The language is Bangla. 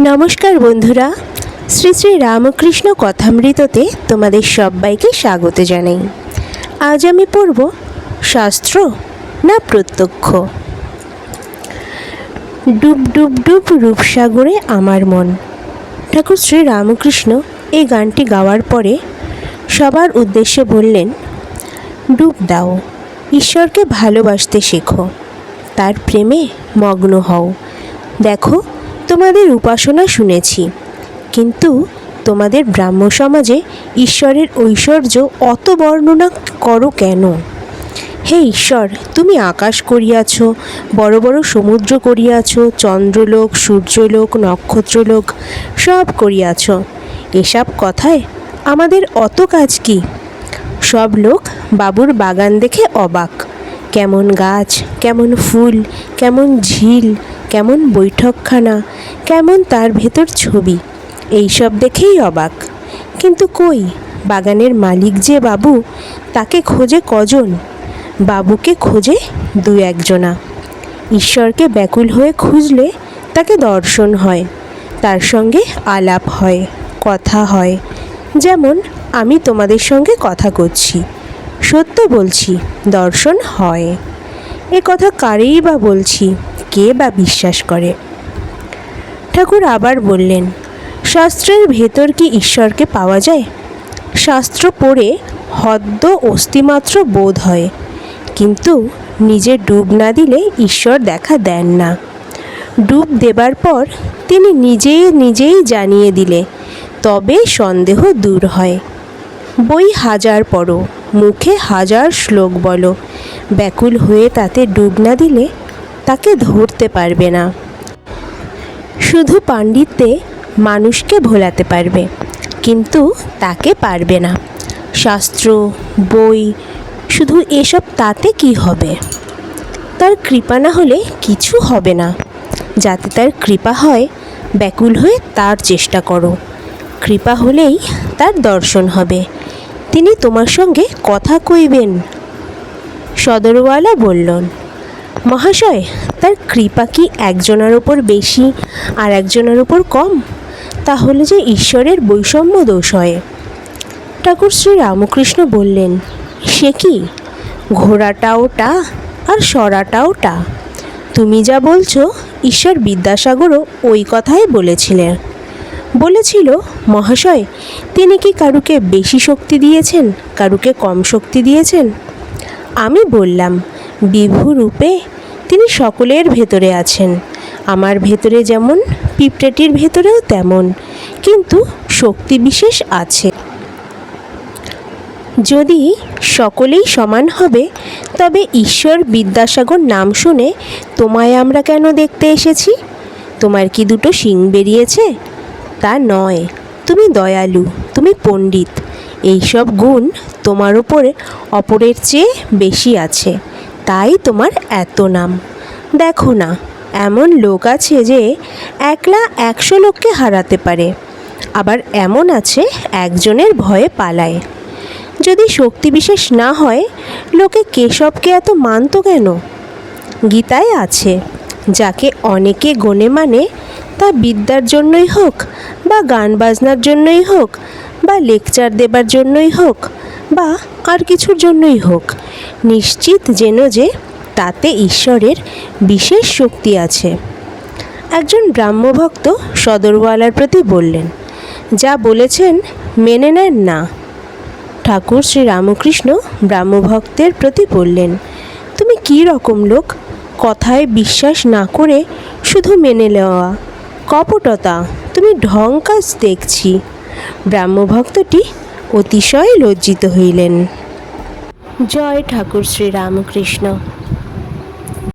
নমস্কার বন্ধুরা, শ্রী শ্রী রামকৃষ্ণ কথামৃততে তোমাদের সবাইকে স্বাগত জানাই। আজ আমি পড়ব শাস্ত্র না প্রত্যক্ষ। ডুব ডুব ডুব রূপসাগরে আমার মন। ঠাকুর শ্রী রামকৃষ্ণ এই গানটি গাওয়ার পরে সবার উদ্দেশ্যে বললেন, ডুব দাও, ঈশ্বরকে ভালোবাসতে শেখো, তার প্রেমে মগ্ন হও। দেখো তোমাদের উপাসনা শুনেছি। কিন্তু তোমাদের ব্রাহ্ম সমাজে ঈশ্বরের ঐশ্বর্য অত বর্ণনা করো কেন? হে ঈশ্বর, তুমি আকাশ করিয়াছ, বড় বড় সমুদ্র করিয়াছ, চন্দ্রলোক, সূর্যলোক, নক্ষত্রলোক, সব করিয়াছ। এসব কথায় আমাদের অত কাজ কি? সব লোক বাবুর বাগান দেখে অবাক। কেমন গাছ, কেমন ফুল, কেমন ঝিল কেমন বৈঠকখানা, কেমন তার ভেতর ছবি, এইসব দেখেই অবাক। কিন্তু কই, বাগানের মালিক যে বাবু, তাকে খোঁজে কজন? বাবুকে খোঁজে দু একজনা। ঈশ্বরকে ব্যাকুল হয়ে খুঁজলে তাকে দর্শন হয়, তার সঙ্গে আলাপ হয়, কথা হয়। যেমন, আমি তোমাদের সঙ্গে কথা করছি, সত্য বলছি, দর্শন হয়। এ কথা কারেই বা বলছি? কে বা বিশ্বাস করে? ঠাকুর আবার বললেন, শাস্ত্রের ভেতর কি ঈশ্বরকে পাওয়া যায়? শাস্ত্র পড়ে হদ্দ অস্তিমাত্র বোধ হয়, কিন্তু নিজে ডুব না দিলে ঈশ্বর দেখা দেন না। ডুব দেবার পর তিনি নিজেই নিজেই জানিয়ে দিলে, তবে সন্দেহ দূর হয়। বই হাজার পড়ো, মুখে হাজার শ্লোক বলো, ব্যাকুল হয়ে তাতে ডুব না দিলে তাকে ধরতে পারবে না। শুধু পাণ্ডিত্যে মানুষকে ভোলাতে পারবে, কিন্তু তাকে পারবে না। শাস্ত্র, বই, শুধু এসব তাতে কি হবে? তার কৃপা না হলে কিছু হবে না। যাতে তার কৃপা হয়, ব্যাকুল হয়ে তার চেষ্টা করো। কৃপা হলেই তার দর্শন হবে। তিনি তোমার সঙ্গে কথা কইবেন। সদরওয়ালা বললেন মহাশয়, তার কৃপা কি একজনের ওপর বেশি আর একজনের ওপর কম? তাহলে যে ঈশ্বরের বৈষম্য দোষ হয়। ঠাকুর শ্রী রামকৃষ্ণ বললেন, সে কি? ঘোড়াটাও টা আর সরাটাও টা? তুমি যা বলছো, ঈশ্বর বিদ্যাসাগরও ওই কথাই বলেছিলেন। বলেছিল, মহাশয়, তিনি কি কারুকে বেশি শক্তি দিয়েছেন, কারুকে কম শক্তি দিয়েছেন? আমি বললাম বিভু রূপে তিনি সকলের ভেতরে আছেন। আমার ভেতরে যেমন, পিঁপড়েটির ভেতরেও তেমন, কিন্তু শক্তি বিশেষ আছে। যদি সকলেই সমান হবে, তবে ঈশ্বর বিদ্যাসাগর নাম শুনে তোমায় আমরা কেন দেখতে এসেছি? তোমার কি দুটো শিং বেরিয়েছে? তা নয়, তুমি দয়ালু, তুমি পণ্ডিত। এইসব গুণ তোমার ওপরে অপরের চেয়ে বেশি আছে। তাই তোমার এত নাম। দেখো না, এমন লোক আছে যে একলা একশো লোককে হারাতে পারে, আবার এমন আছে একজনের ভয়ে পালায়। যদি শক্তি বিশেষ না হয়, লোকে কেশবকে এত মানত কেন? গীতায় আছে, যাকে অনেকে গণে মানে তা বিদ্যার জন্যই হোক, বা গান বাজনার জন্যই হোক, বা লেকচার দেবার জন্যই হোক, বা আর কিছুর জন্যই হোক নিশ্চিত যেন যে তাতে ঈশ্বরের বিশেষ শক্তি আছে। একজন ব্রাহ্মভক্ত সদরওয়ালার প্রতি বললেন, যা বলেছেন মেনে নেন না। ঠাকুর শ্রী রামকৃষ্ণ ব্রাহ্মভক্তের প্রতি বললেন, তুমি কি রকম লোক? কথায় বিশ্বাস না করে শুধু মেনে নেওয়া। কপটতা, তুমি ঢং কাজ দেখছি। ব্রাহ্মভক্তটি অতিশয় লজ্জিত হইলেন। জয় ঠাকুর শ্রী রামকৃষ্ণ।